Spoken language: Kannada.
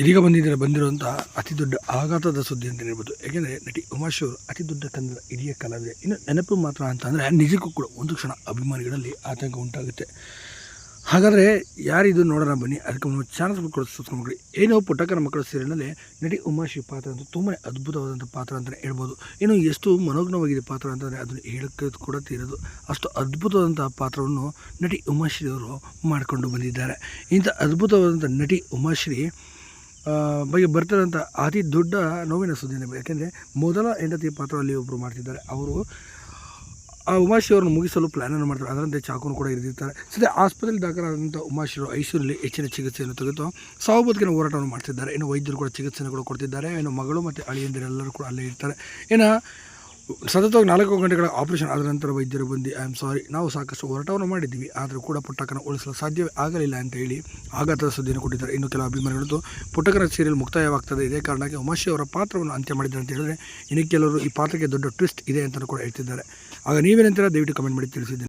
ಇದೀಗ ಬಂದಿದ್ದರೆ ಬಂದಿರುವಂಥ ಅತಿ ದೊಡ್ಡ ಆಘಾತದ ಸುದ್ದಿ ಅಂತ ಹೇಳ್ಬೋದು. ಯಾಕೆಂದರೆ ನಟಿ ಉಮಾಶ್ ಅವರು ಅತಿ ದೊಡ್ಡ ಕನ್ನಡ ಹಿರಿಯ ಕಲಾವಿದೆ. ಇನ್ನು ನೆನಪು ಮಾತ್ರ ಅಂತ ಅಂದರೆ ನಿಜಕ್ಕೂ ಕೂಡ ಒಂದು ಕ್ಷಣ ಅಭಿಮಾನಿಗಳಲ್ಲಿ ಆತಂಕ ಉಂಟಾಗುತ್ತೆ. ಹಾಗಾದರೆ ಯಾರಿದು ನೋಡೋಣ ಬನ್ನಿ. ಅದಕ್ಕೆ ಒಂದು ಚಾನಲ್ ಮಕ್ಕಳು ಸಬ್ಸ್ಕ್ರೈಬ್ ಏನೋ ಪುಟ್ಟಕ್ಕನ ಮಕ್ಕಳ ಸೀರಿಯಲ್ನಲ್ಲಿ ನಟಿ ಉಮಾಶಿ ಪಾತ್ರ ಅಂತ ತುಂಬಾ ಅದ್ಭುತವಾದಂಥ ಪಾತ್ರ ಅಂತಲೇ ಹೇಳ್ಬೋದು. ಇನ್ನು ಎಷ್ಟು ಮನೋಜ್ಞವಾಗಿದೆ ಪಾತ್ರ ಅಂತಂದರೆ ಅದನ್ನು ಹೇಳಕ್ಕೆ ಕೂಡ ತೀರೋದು. ಅಷ್ಟು ಅದ್ಭುತವಾದಂಥ ಪಾತ್ರವನ್ನು ನಟಿ ಉಮಾಶ್ರೀ ಅವರು ಮಾಡಿಕೊಂಡು ಬಂದಿದ್ದಾರೆ. ಇಂಥ ಅದ್ಭುತವಾದಂಥ ನಟಿ ಉಮಾಶ್ರೀ ಬಗ್ಗೆ ಬರ್ತಿರೋಂಥ ಅತಿ ದೊಡ್ಡ ನೋವಿನ ಸುದ್ದಿ ನಿಮಗೆ. ಯಾಕೆಂದರೆ ಮೊದಲ ಹೆಂಡತಿ ಪಾತ್ರ ಅಲ್ಲಿ ಒಬ್ಬರು ಮಾಡ್ತಿದ್ದಾರೆ. ಅವರು ಆ ಉಮಾಶಿ ಅವರನ್ನು ಮುಗಿಸಲು ಪ್ಲ್ಯಾನನ್ನು ಮಾಡ್ತಾರೆ. ಅದರಂತೆ ಚಾಕುನು ಕೂಡ ಇರಿದಿರ್ತಾರೆ ಸದ್ಯ ಆಸ್ಪತ್ರೆಯಲ್ಲಿ ದಾಖಲಾದಂಥ ಉಮಾಶಿ ಅವರು ಐಸಿಯುನಲ್ಲಿ ಹೆಚ್ಚಿನ ಚಿಕಿತ್ಸೆಯನ್ನು ತೆಗೆದು ಸಾವು ಬದುಕಿನ ಹೋರಾಟವನ್ನು ಮಾಡ್ತಿದ್ದಾರೆ. ಇನ್ನು ವೈದ್ಯರು ಕೂಡ ಚಿಕಿತ್ಸೆಯನ್ನು ಕೂಡ ಕೊಡ್ತಿದ್ದಾರೆ. ಇನ್ನು ಮಗಳು ಮತ್ತು ಅಳಿಯಂದಿರೆಲ್ಲರೂ ಕೂಡ ಅಲ್ಲೇ ಇರ್ತಾರೆ. ಇನ್ನು ಸತತವಾಗಿ ನಾಲ್ಕು ಗಂಟೆಗಳ ಆಪರೇಷನ್ ಆದ ನಂತರ ವೈದ್ಯರು ಬಂದು, ಐ ಆಮ್ ಸಾರಿ, ನಾವು ಸಾಕಷ್ಟು ಹೋರಾಟವನ್ನು ಮಾಡಿದ್ದೀವಿ, ಆದರೂ ಕೂಡ ಪುಟ್ಟಕ್ಕನ ಉಳಿಸಲು ಸಾಧ್ಯವೇ ಆಗಲಿಲ್ಲ ಅಂತ ಹೇಳಿ ಆಘಾತದ ಸುದ್ದಿಯನ್ನು ಕೊಟ್ಟಿದ್ದಾರೆ. ಇನ್ನು ಕೆಲ ಅಭಿಮಾನಿಗಳಂತೂ ಪುಟ್ಟಕ್ಕನ ಸೀರಿಯಲ್ ಮುಕ್ತಾಯವಾಗ್ತದೆ, ಇದೇ ಕಾರಣಕ್ಕೆ ಉಮಾಶಿ ಅವರ ಪಾತ್ರವನ್ನು ಅಂತ್ಯ ಮಾಡಿದ್ದಾರೆ ಅಂತ ಹೇಳಿದ್ರೆ, ಇನ್ನು ಕೆಲವರು ಈ ಪಾತ್ರಕ್ಕೆ ದೊಡ್ಡ ಟ್ವಿಸ್ಟ್ ಇದೆ ಅಂತ ಕೂಡ ಹೇಳ್ತಿದ್ದಾರೆ. ಆಗ ನೀವೇನಂತೀರ? ದಯವಿಟ್ಟು ಕಮೆಂಟ್ ಮಾಡಿ ತಿಳಿಸಿದ್ದೀನಿ